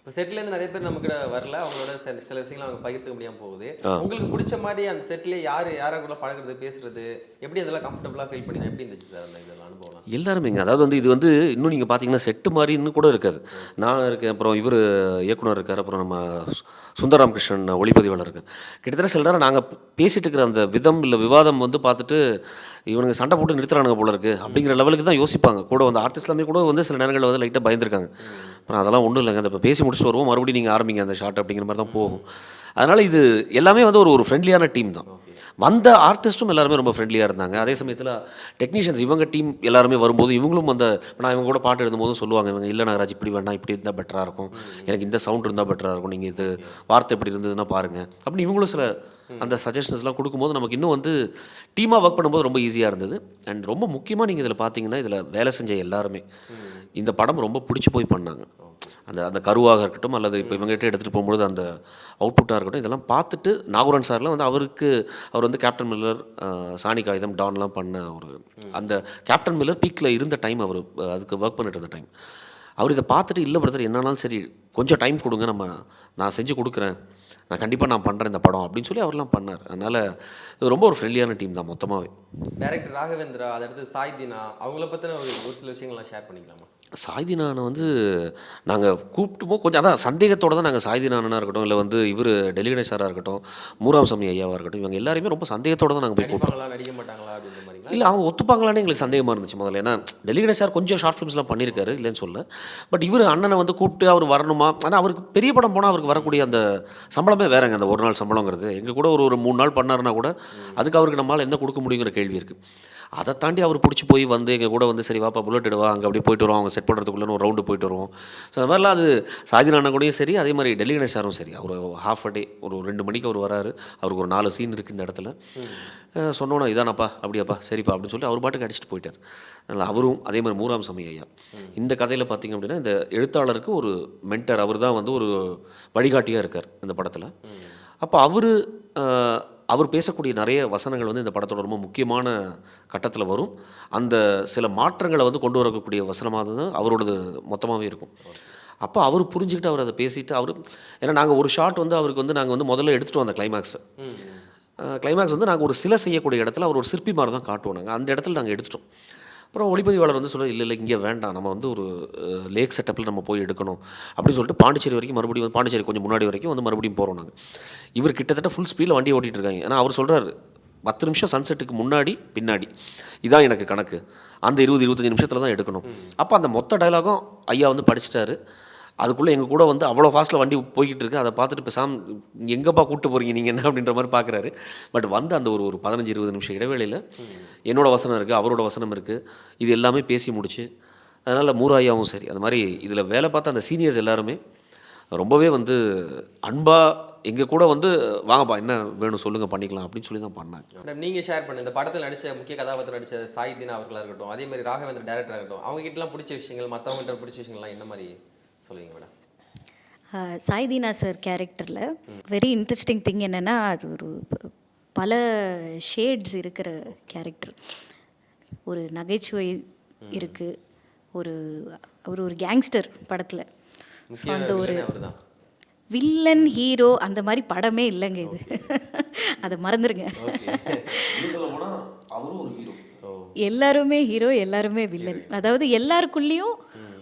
இப்போ செட்லேருந்து நிறைய பேர் நம்ம கிட்ட வரல. அவங்களோட சில சில விஷயங்களை அவங்க பகிர்ந்துக்க முடியாம போகுது. உங்களுக்கு பிடிச்ச மாதிரி அந்த செட்லேயே யார் யாரை கூட பழகுறது பேசுறது எப்படி அதெல்லாம் கம்ஃபர்டபுளாக ஃபீல் பண்ணி எப்படி இருந்துச்சு சார் அந்த இதெல்லாம் அனுபவம் எல்லாருமேங்க அதாவது வந்து இது வந்து இன்னும் நீங்கள் பார்த்தீங்கன்னா செட்டு மாதிரி இன்னும் கூட இருக்காது. நான் இருக்கேன் அப்புறம் இவர் இயக்குனர் இருக்கார் அப்புறம் நம்ம சுந்தரராம் கிருஷ்ணன் ஒளிப்பதிவாளர் இருக்கார். கிட்டத்தட்ட சில நேரம் நாங்கள் பேசிட்டு இருக்கிற அந்த விதம் இல்லை விவாதம் வந்து பார்த்துட்டு இவனுங்க சண்டை போட்டு நிறுத்துறானுங்க போல இருக்கு அப்படிங்கிற லெவலுக்கு தான் யோசிப்பாங்க. கூட வந்து ஆர்டிஸ்ட் எல்லாமே கூட வந்து சில நேரங்களில் வந்து லைட்டாக பயந்துருக்காங்க. அப்புறம் அதெல்லாம் ஒன்றும் இல்லைங்க. அந்த இப்போ பேசி முடிச்சுட்டு வருவோம். மறுபடியும் நீங்கள் ஆரம்பிங்க அந்த ஷார்ட் அப்படிங்கிற மாதிரி தான் போகும். அதனால் இது எல்லாமே வந்து ஒரு ஒரு ஃப்ரெண்ட்லியான டீம் தான். வந்த ஆர்டிஸ்ட்டும் எல்லாருமே ரொம்ப ஃப்ரெண்ட்லியாக இருந்தாங்க. அதே சமயத்தில் டெக்னீஷியன்ஸ் இவங்க டீம் எல்லாருமே வரும்போது இவங்களும் அந்த நான் இவங்க கூட பாட்டு எழுதும்போதும் சொல்லுவாங்க. இவங்க இல்லை நாகராஜ் இப்படி வேண்டாம் இப்படி இருந்தால் பெட்டராக இருக்கும். எனக்கு இந்த சவுண்ட் இருந்தால் பெட்டராக இருக்கும். நீங்கள் இது வார்த்தை இப்படி இருந்ததுன்னா பாருங்கள் அப்படின்னு இவங்களும் சில அந்த சஜஷன்ஸ்லாம் கொடுக்கும்போது நமக்கு இன்னும் வந்து டீமாக ஒர்க் பண்ணும்போது ரொம்ப ஈஸியாக இருந்தது. அண்ட் ரொம்ப முக்கியமாக நீங்கள் இதில் பார்த்தீங்கன்னா இதில் வேலை செஞ்ச எல்லாருமே. இந்த படம் ரொம்ப பிடிச்சி போய் பண்ணாங்க. அந்த அந்த கருவாக இருக்கட்டும் அல்லது இப்போ இவங்ககிட்ட எடுத்துகிட்டு போகும்போது அந்த அவுட்புட்டாக இருக்கட்டும் இதெல்லாம் பார்த்துட்டு நாகூரன் சார்லாம் வந்து அவருக்கு அவர் வந்து கேப்டன் மில்லர் சாணி காகிதம் டான்லாம் பண்ண ஒரு அந்த கேப்டன் மில்லர் பீக்கில் இருந்த டைம் அவர் அதுக்கு ஒர்க் பண்ணிட்டு இருந்த டைம் அவர் இதை பார்த்துட்டு இல்லை பிரதர் என்னன்னாலும் சரி கொஞ்சம் டைம் கொடுங்க நம்ம நான் செஞ்சு கொடுக்குறேன். நான் கண்டிப்பாக நான் பண்ணுறேன் இந்த படம் அப்படின்னு சொல்லி அவர்லாம் பண்ணார். அதனால் இது ரொம்ப ஒரு ஃப்ரெண்ட்லியான டீம் தான் மொத்தமாகவே டேரக்டர் ராகவேந்திரா அதை அடுத்து சாய்தினா அவங்கள பற்றின ஒரு ஒரு சில விஷயங்கள்லாம் ஷேர் பண்ணிக்கலாமா? சாய்தினானை வந்து நாங்கள் கூப்பிட்டுமோ கொஞ்சம் அதான் சந்தேகத்தோட தான் நாங்கள் சாய்தினானா இருக்கட்டும் இல்லை வந்து இவர் டெல்லி கணேசாராக இருக்கட்டும் மூராம் சாமி ஐயாவாக இருக்கட்டும் இவங்க எல்லாருமே ரொம்ப சந்தேகத்தோட தான் நாங்கள் போய் கூப்பிட்டோம் நடிக்க மாட்டாங்களா இல்லை அவங்க ஒத்துப்பாங்களான்னு எங்களுக்கு சந்தேகமாக இருந்துச்சு முதல்ல. ஏன்னா டெல்லி கணேசார் கொஞ்சம் ஷார்ட் ஃபிலிம்ஸ்லாம் பண்ணியிருக்காரு இல்லைன்னு சொல்ல பட் இவர் அண்ணனை வந்து கூப்பிட்டு அவர் வரணுமா? ஆனால் அவருக்கு பெரிய படம் போனால் அவருக்கு வரக்கூடிய அந்த சம்பளமே வேறங்க அந்த ஒரு நாள் சம்பளங்கிறது. எங்கள் கூட ஒரு ஒரு மூணு நாள் பண்ணாருன்னா கூட அதுக்கு அவருக்கு நம்மளால் என்ன கொடுக்க முடியுங்கிற கேள்வி இருக்குது அதை தாண்டி அவர் பிடிச்சி போய் வந்து எங்கள் கூட வந்து சரி வாப்பா புல்லட் எடுவா அங்கே அப்படியே போயிட்டு வருவோம். அவங்க செட் பண்ணுறதுக்குள்ளே ஒரு ரவுண்டு போயிட்டு வருவோம். ஸோ அந்த மாதிரிலாம் அது சாதினான கூடயும் சரி அதே மாதிரி டெல்லி கணேசாரும் சரி. அவர் ஹாஃப் அ டே ஒரு ரெண்டு மணிக்கு அவர் வராரு. அவருக்கு ஒரு நாலு சீன் இருக்குது இந்த இடத்துல. சொன்னோன்னா இதானப்பா அப்படியாப்பா சரி சரிப்பா அப்படின்னு சொல்லி அவர் பாட்டுக்கு அடிச்சுட்டு போயிட்டார். அதனால் அவரும் அதே மாதிரி மூராம் சமய ஐயா. இந்த கதையில் பார்த்தீங்க அப்படின்னா இந்த எழுத்தாளருக்கு ஒரு மென்டர் அவர் தான் வந்து ஒரு வழிகாட்டியாக இருக்கார் இந்த படத்தில். அப்போ அவர் அவர் பேசக்கூடிய நிறைய வசனங்கள் வந்து இந்த படத்தோட ரொம்ப முக்கியமான கட்டத்தில் வரும். அந்த சில மாற்றங்களை வந்து கொண்டு வரக்கூடிய வசனமாக தான் அவரோடது மொத்தமாகவே இருக்கும். அப்போ அவர் புரிஞ்சுக்கிட்டு அவர் அதை பேசிட்டு அவர் ஏன்னா நாங்கள் ஒரு ஷாட் வந்து அவருக்கு வந்து நாங்கள் வந்து முதல்ல எடுத்துகிட்டு வந்த கிளைமேக்ஸை கிளைமேக்ஸ் வந்து நாங்கள் ஒரு சிலை செய்யக்கூடிய இடத்துல அவர் ஒரு சிற்பி மாதிரி தான் காட்டுவோம் நாங்கள் அந்த இடத்துல நாங்கள் எடுத்துட்டோம். அப்புறம் ஒளிப்பதிவாளர் வந்து சொல்ல இல்லை இல்லை இங்கே வேண்டாம். நம்ம வந்து ஒரு லேக் செட்டப்பில் நம்ம போய் எடுக்கணும். அப்படின்னு சொல்லிட்டு பாண்டிச்சேரி வரைக்கும் மறுபடியும் வந்து பாண்டிச்சேரி கொஞ்சம் முன்னாடி வரைக்கும் வந்து மறுபடியும் போகிறோம் நாங்கள் இவர் கிட்டத்தட்ட ஃபுல் ஸ்பீடில் வண்டி ஓட்டிகிட்டு இருக்காங்க. ஏன்னா அவர் சொல்கிறாரு பத்து நிமிஷம் சன்செட்டுக்கு முன்னாடி பின்னாடி. இதான் எனக்கு கணக்கு. அந்த இருபது இருபத்தஞ்சி நிமிஷத்தில் தான் எடுக்கணும். அப்போ அந்த மொத்த டயலாகும் ஐயா வந்து படிச்சிட்டாரு. அதுக்குள்ளே எங்கள் கூட வந்து அவ்வளோ ஃபாஸ்ட்டில் வண்டி போய்கிட்டு இருக்கு. அதை பார்த்துட்டு இப்போ சாம் எங்கேப்பா கூப்பிட்டு போகிறீங்க நீங்கள் என்ன? அப்படின்ற மாதிரி பார்க்குறாரு. பட் வந்து அந்த ஒரு ஒரு பதினஞ்சு இருபது நிமிஷம் இடைவேளையில் என்னோடய வசனம் இருக்குது அவரோட வசனம் இருக்குது இது எல்லாமே பேசி முடிச்சு அதனால் மூராயாவும் சரி அது மாதிரி இதில் வேலை பார்த்த அந்த சீனியர்ஸ் எல்லாருமே ரொம்பவே வந்து அன்பாக எங்கள் கூட வந்து வாங்கப்பா என்ன வேணும் சொல்லுங்கள் பண்ணிக்கலாம் அப்படின்னு சொல்லி தான் பண்ணாங்க. நீங்கள் ஷேர் பண்ண இந்த படத்தில் நடிச்ச முக்கிய கதாபாத்திரம் நடித்த சாய்தீனா அவர்களாக இருக்கட்டும் அதே மாதிரி ராகவேந்திர டேரக்டராக இருக்கட்டும் அவங்ககிட்டலாம் பிடிச்ச விஷயங்கள் மற்றவங்ககிட்ட பிடிச்ச விஷயங்கள்லாம் என்ன மாதிரி? சொல்லுவீங்க மேடம். சாய்தீனா சார் கேரக்டரில் வெரி இன்ட்ரெஸ்டிங் திங் என்னென்னா அது ஒரு பல ஷேட்ஸ் இருக்கிற கேரக்டர் ஒரு நகைச்சுவை இருக்குது ஒரு அவர் ஒரு கேங்ஸ்டர் படத்தில். ஸோ அந்த ஒரு வில்லன் ஹீரோ அந்த மாதிரி படமே இல்லைங்க இது. அதை மறந்துடுங்க எல்லாருமே ஹீரோ எல்லாருமே வில்லன் அதாவது எல்லாருக்குள்ளேயும்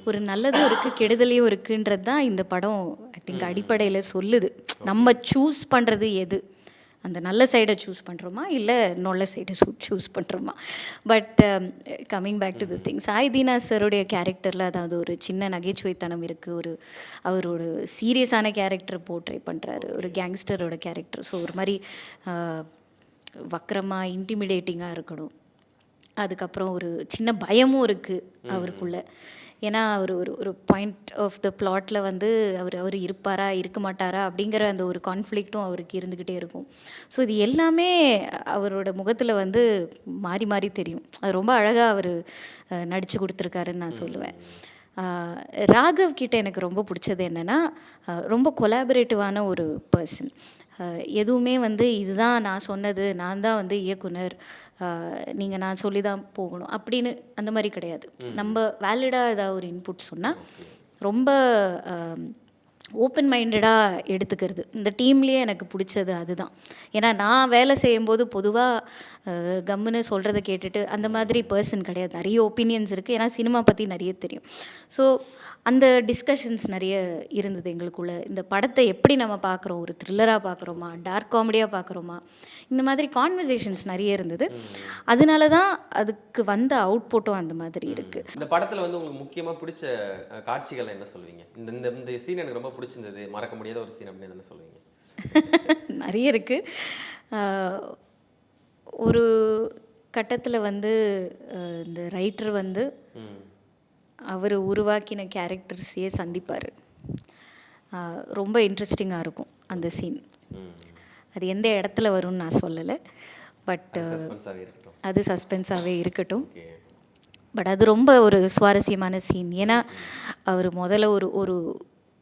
ஒரு நல்லதும் இருக்குது கெடுதலையும் இருக்குன்றது தான் இந்த படம் ஐ திங்க் அடிப்படையில் சொல்லுது. நம்ம சூஸ் பண்ணுறது எது? அந்த நல்ல சைடை சூஸ் பண்ணுறோமா இல்லை நொல்ல சைடை சூஸ் பண்ணுறோமா but coming back to the thing Sai Dheena சருடைய கேரக்டரில் அதாவது ஒரு சின்ன நகைச்சுவைத்தனம் இருக்குது ஒரு அவரோட சீரியஸான கேரக்டர் போர்ட்ரே பண்ணுறாரு ஒரு கேங்ஸ்டரோட கேரக்டர் ஸோ ஒரு மாதிரி அஹ், வக்கரமா இன்டிமிடேட்டிங்காக இருக்கணும். அதுக்கப்புறம் ஒரு சின்ன பயமும் இருக்குது அவருக்குள்ள. ஏன்னா அவர் ஒரு ஒரு பாயிண்ட் ஆஃப் த பிளாட்டில் வந்து அவர் அவர் இருப்பாரா இருக்க மாட்டாரா அப்படிங்கிற அந்த ஒரு கான்ஃப்ளிக்ட்டும் அவருக்கு இருந்துக்கிட்டே இருக்கும். ஸோ இது எல்லாமே அவரோட முகத்தில் வந்து மாறி மாறி தெரியும். அது ரொம்ப அழகாக அவர் நடித்து கொடுத்துருக்காருன்னு நான் சொல்லுவேன். ராகவ் கிட்ட எனக்கு ரொம்ப பிடிச்சது என்னென்னா ரொம்ப கொலாபரேட்டிவான ஒரு பர்சன் எதுவுமே வந்து இதுதான் நான் சொன்னது நான் தான் வந்து இயக்குனர் நீங்கள் நான் சொல்லி தான் போகணும். அப்படின்னு அந்த மாதிரி கிடையாது. நம்ம வேலிடாக ஏதாவது ஒரு இன்புட் சொன்னால் ரொம்ப ஓப்பன் மைண்டடாக எடுத்துக்கிறது. இந்த டீம்லேயே எனக்கு பிடிச்சது அதுதான். ஏன்னா நான் வேலை செய்யும்போது பொதுவாக கம்முன்னு சொல்கிறத கேட்டுட்டு அந்த மாதிரி பர்சன் கிடையாது. நிறைய ஒப்பீனியன்ஸ் இருக்குது ஏன்னா சினிமா பற்றி நிறைய தெரியும். ஸோ அந்த டிஸ்கஷன்ஸ் நிறைய இருந்தது எங்களுக்குள்ள. இந்த படத்தை எப்படி நம்ம பார்க்குறோம்? ஒரு த்ரில்லராக பார்க்குறோமா? டார்க் காமெடியாக பார்க்குறோமா? இந்த மாதிரி கான்வர்சேஷன்ஸ் நிறைய இருந்தது. அதனால தான் அதுக்கு வந்த அவுட்புட்டும் அந்த மாதிரி இருக்குது இந்த படத்தில் வந்து உங்களுக்கு முக்கியமாக பிடிச்ச காட்சிகள் என்ன சொல்லுவீங்க? இந்த இந்த இந்த சீன் எனக்கு ரொம்ப பிடிச்சிருந்தது. மறக்க முடியாத ஒரு சீன் அப்படின்னு என்ன சொல்லுவீங்க? நிறைய இருக்குது ஒரு கட்டத்தில் வந்து இந்த ரைட்டர் வந்து அவர் உருவாக்கின கேரக்டர்ஸையே சந்திப்பார். ரொம்ப இன்ட்ரெஸ்டிங்காக இருக்கும் அந்த சீன் அது எந்த இடத்துல வரும்னு நான் சொல்லலை. பட் அது சஸ்பென்ஸாகவே இருக்கட்டும். பட் அது ரொம்ப ஒரு சுவாரஸ்யமான சீன் ஏன்னா அவர் முதல்ல ஒரு ஒரு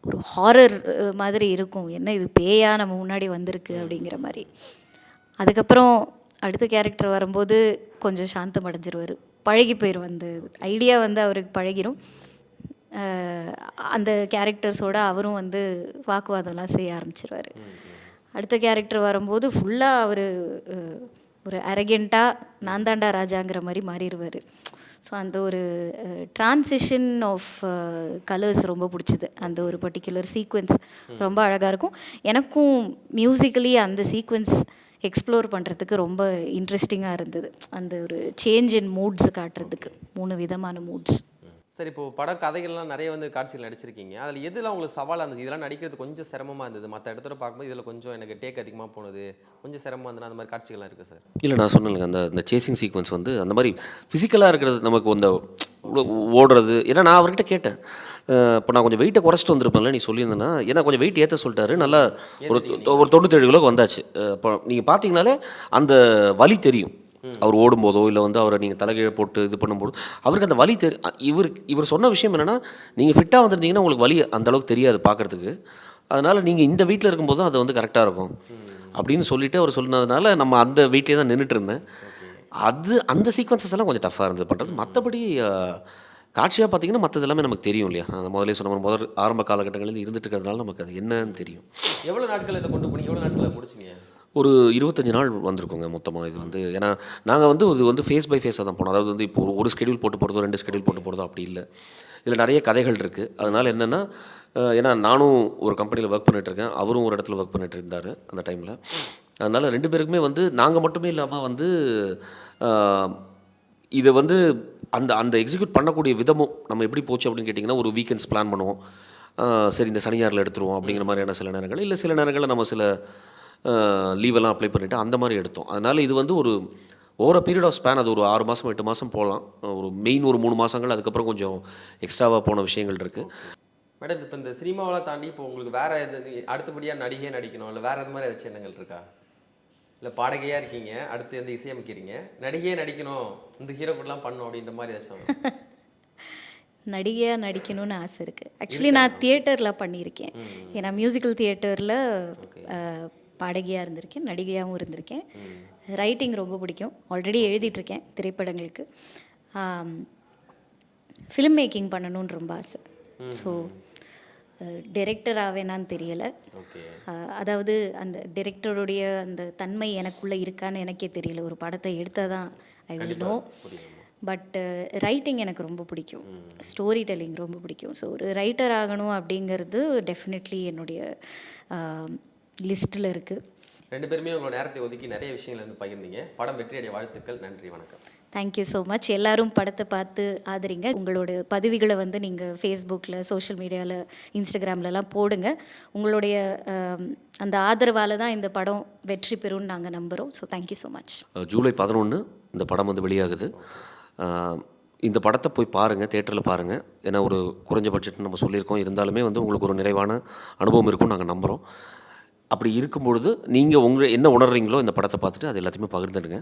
ஒரு ஹாரர் மாதிரி இருக்கும். என்ன இது பேயா நம்ம முன்னாடி வந்திருக்கு அப்படிங்கிற மாதிரி. அதுக்கப்புறம் அடுத்த கேரக்டர் வரும்போது கொஞ்சம் சாந்தம் அடைஞ்சிருவார் பழகி போயிடும் அந்த ஐடியா வந்து அவருக்கு பழகிரும். அந்த கேரக்டர்ஸோட அவரும் வந்து வாக்குவாதம்லாம் செய்ய ஆரம்பிச்சிருவார். அடுத்த கேரக்டர் வரும்போது ஃபுல்லாக அவர் ஒரு அரகெண்ட்டாக நான் தாண்டா ராஜாங்கிற மாதிரி மாறிடுவார் ஸோ அந்த ஒரு டிரான்சிஷன் ஆஃப் கலர்ஸ் ரொம்ப பிடிச்சிது. அந்த ஒரு பர்டிகுலர் சீக்வென்ஸ் ரொம்ப அழகாக இருக்கும். எனக்கும் மியூசிக்கலி அந்த சீக்வென்ஸ் எக்ஸ்ப்ளோர் பண்ணுறதுக்கு ரொம்ப இன்ட்ரெஸ்டிங்காக இருந்தது. அந்த ஒரு சேஞ்ச் இன் மூட்ஸ் காட்டுறதுக்கு. மூணு விதமான மூட்ஸ் சரி இப்போ பட கதைகள்லாம் நிறைய வந்து காட்சிகள் நடிச்சிருக்கீங்க. அதில் எதுலாம் உங்களுக்கு சவாலாக இருந்துச்சு இதெல்லாம் நடிக்கிறது கொஞ்சம் சிரமமாக இருந்தது. மற்ற இடத்துல பார்க்கும்போது இதில் கொஞ்சம் எனக்கு டேக் அதிகமாக போனது. கொஞ்சம் சிரமமாக இருந்தது அந்த மாதிரி காட்சிகள்லாம் இருக்குது சார். இல்லை நான் சொன்னேன்ல அந்த அந்த சேசிங் சீக்வன்ஸ் வந்து அந்த மாதிரி ஃபிசிக்கலாக இருக்கிறது நமக்கு அந்த ஓடுறது. ஏன்னா நான் அவர்கிட்ட கேட்டேன். இப்போ நான் கொஞ்சம் வெயிட்டை குறைச்சிட்டு வந்திருப்பேன்ல நீ சொல்லியிருந்தேன்னா ஏன்னா கொஞ்சம் வெயிட் ஏற்ற சொல்லிட்டாரு. நல்லா ஒரு ஒரு தொண்ணூத்தேழு கிலோக்கு வந்தாச்சு. அப்போ நீங்கள் பார்த்தீங்கனாலே அந்த வலி தெரியும். அவர் ஓடும்போதோ இல்லை வந்து அவரை நீங்கள் தலைகீழ போட்டு இது பண்ணும்போது அவருக்கு அந்த வலி தெரி இவர் இவர் சொன்ன விஷயம் என்னென்னா நீங்கள் ஃபிட்டாக வந்திருந்தீங்கன்னா உங்களுக்கு வலி அந்த அளவுக்கு தெரியாது பார்க்குறதுக்கு அதனால் நீங்கள் இந்த வீட்டில் இருக்கும்போது அது வந்து கரெக்டாக இருக்கும். அப்படின்னு சொல்லிட்டு அவர் சொன்னதுனால நம்ம அந்த வீட்டிலே தான் நின்றுட்டு இருந்தேன். அது அந்த சீக்வன்சஸ் எல்லாம் கொஞ்சம் டஃப்பாக இருந்தது பண்ணுறது மற்றபடி காட்சியாக பார்த்தீங்கன்னா மற்றது எல்லாமே நமக்கு தெரியும் இல்லையா? நான் முதல்ல சொன்ன மாதிரி முதல் ஆரம்ப காலகட்டங்களில் இருந்துட்டு இருக்கிறதுனால நமக்கு அது என்னன்னு தெரியும். எவ்வளோ நாட்கள் இதை கொண்டு போனீங்க? எவ்வளோ நாட்களில் முடிச்சிங்க? ஒரு இருபத்தஞ்சி நாள் வந்திருக்கோங்க மொத்தமாக இது வந்து. ஏன்னா நாங்கள் வந்து இது வந்து ஃபேஸ் பை ஃபேஸாக தான் போனோம். அதாவது வந்து இப்போ ஒரு ஸ்கெடியூல் போட்டு போகிறதோ ரெண்டு ஸ்கெடியூல் போட்டு போகிறதோ அப்படி இல்லை. இதில் நிறைய கதைகள் இருக்குது அதனால் என்னென்னா ஏன்னா நானும் ஒரு கம்பெனியில் ஒர்க் பண்ணிகிட்ருக்கேன் இருக்கேன். அவரும் ஒரு இடத்துல ஒர்க் பண்ணிகிட்டு இருந்தார் அந்த டைமில் அதனால் ரெண்டு பேருக்குமே வந்து நாங்கள் மட்டுமே இல்லாமல் வந்து இதை வந்து அந்த அந்த எக்ஸிக்யூட் பண்ணக்கூடிய விதமும் நம்ம எப்படி போச்சு அப்படின்னு கேட்டிங்கன்னா ஒரு வீக்கெண்ட்ஸ் பிளான் பண்ணுவோம். சரி இந்த சனியாரில் எடுத்துருவோம் அப்படிங்கிற மாதிரியான சில நேரங்கள். இல்லை சில நேரங்களில் நம்ம சில லீவெல்லாம் அப்ளை பண்ணிவிட்டு அந்த மாதிரி எடுத்தோம். அதனால் இது வந்து ஒரு ஓவர பீரியட் ஆஃப் ஸ்பேன் அது ஒரு ஆறு மாதம் எட்டு மாதம் போகலாம். ஒரு மெயின் ஒரு மூணு மாதங்கள் அதுக்கப்புறம் கொஞ்சம் எக்ஸ்ட்ராவாக போன விஷயங்கள் இருக்குது மேடம் இப்போ இந்த சினிமாவெல்லாம் தாண்டி இப்போ உங்களுக்கு வேற எது அடுத்தபடியாக நடிகை நடிக்கணும் இல்லை வேற எது மாதிரி ஏதாச்சும் எண்ணங்கள் இருக்கா? இல்லை பாடகையாக இருக்கீங்க அடுத்து வந்து இசையமைக்கிறீங்க நடிகையே நடிக்கணும் இந்த ஹீரோ கூடலாம் பண்ணணும் அப்படின்ற மாதிரி ஏதாச்சும் நடிகையாக நடிக்கணும்னு ஆசை இருக்குது ஆக்சுவலி நான் தியேட்டரில் பண்ணியிருக்கேன். ஏன்னா மியூசிக்கல் தியேட்டரில் பாடகியாக இருந்திருக்கேன் நடிகையாகவும் இருந்திருக்கேன். ரைட்டிங் ரொம்ப பிடிக்கும். ஆல்ரெடி எழுதிட்டுருக்கேன் திரைப்படங்களுக்கு. ஃபிலிம் மேக்கிங் பண்ணணும்னு ரொம்ப ஆசை. ஸோ டிரெக்டர் ஆவேனான்னு தெரியலை. அதாவது அந்த டிரெக்டருடைய அந்த தன்மை எனக்குள்ளே இருக்கான்னு எனக்கே தெரியல. ஒரு படத்தை எடுத்தால் தான் I will know but writing எனக்கு ரொம்ப பிடிக்கும். ஸ்டோரி டெல்லிங் ரொம்ப பிடிக்கும். ஸோ ஒரு ரைட்டர் ஆகணும் அப்படிங்கிறது டெஃபினெட்லி என்னுடைய லிஸ்ட்டில் இருக்குது ரெண்டு பேருமே உங்களோட நேரத்தை ஒதுக்கி நிறைய விஷயங்களை வந்து பகிர்ந்தீங்க. படம் வெற்றியடைய வாழ்த்துக்கள். நன்றி வணக்கம். தேங்க்யூ ஸோ மச் எல்லாரும் படத்தை பார்த்து ஆதரிங்க. உங்களோட பதிவுகளை வந்து நீங்கள் ஃபேஸ்புக்கில் சோஷியல் மீடியாவில் இன்ஸ்டாகிராம்லலாம் போடுங்க. உங்களுடைய அந்த ஆதரவால் தான் இந்த படம் வெற்றி பெறும்னு நாங்கள் நம்புகிறோம் so thank you so much July பதினொன்று இந்த படம் வந்து வெளியாகுது. இந்த படத்தை போய் பாருங்கள் தேட்டரில் பாருங்கள் ஏன்னா ஒரு குறைஞ்ச பட்ஜெட்னு நம்ம சொல்லியிருக்கோம். இருந்தாலுமே வந்து உங்களுக்கு ஒரு நிறைவான அனுபவம் இருக்கும்னு நாங்கள் நம்புகிறோம் அப்படி இருக்கும் பொழுது நீங்கள் உங்களை என்ன உணர்றீங்களோ இந்த படத்தை பார்த்துட்டு அது எல்லாத்தையுமே பகிர்ந்துடுங்க.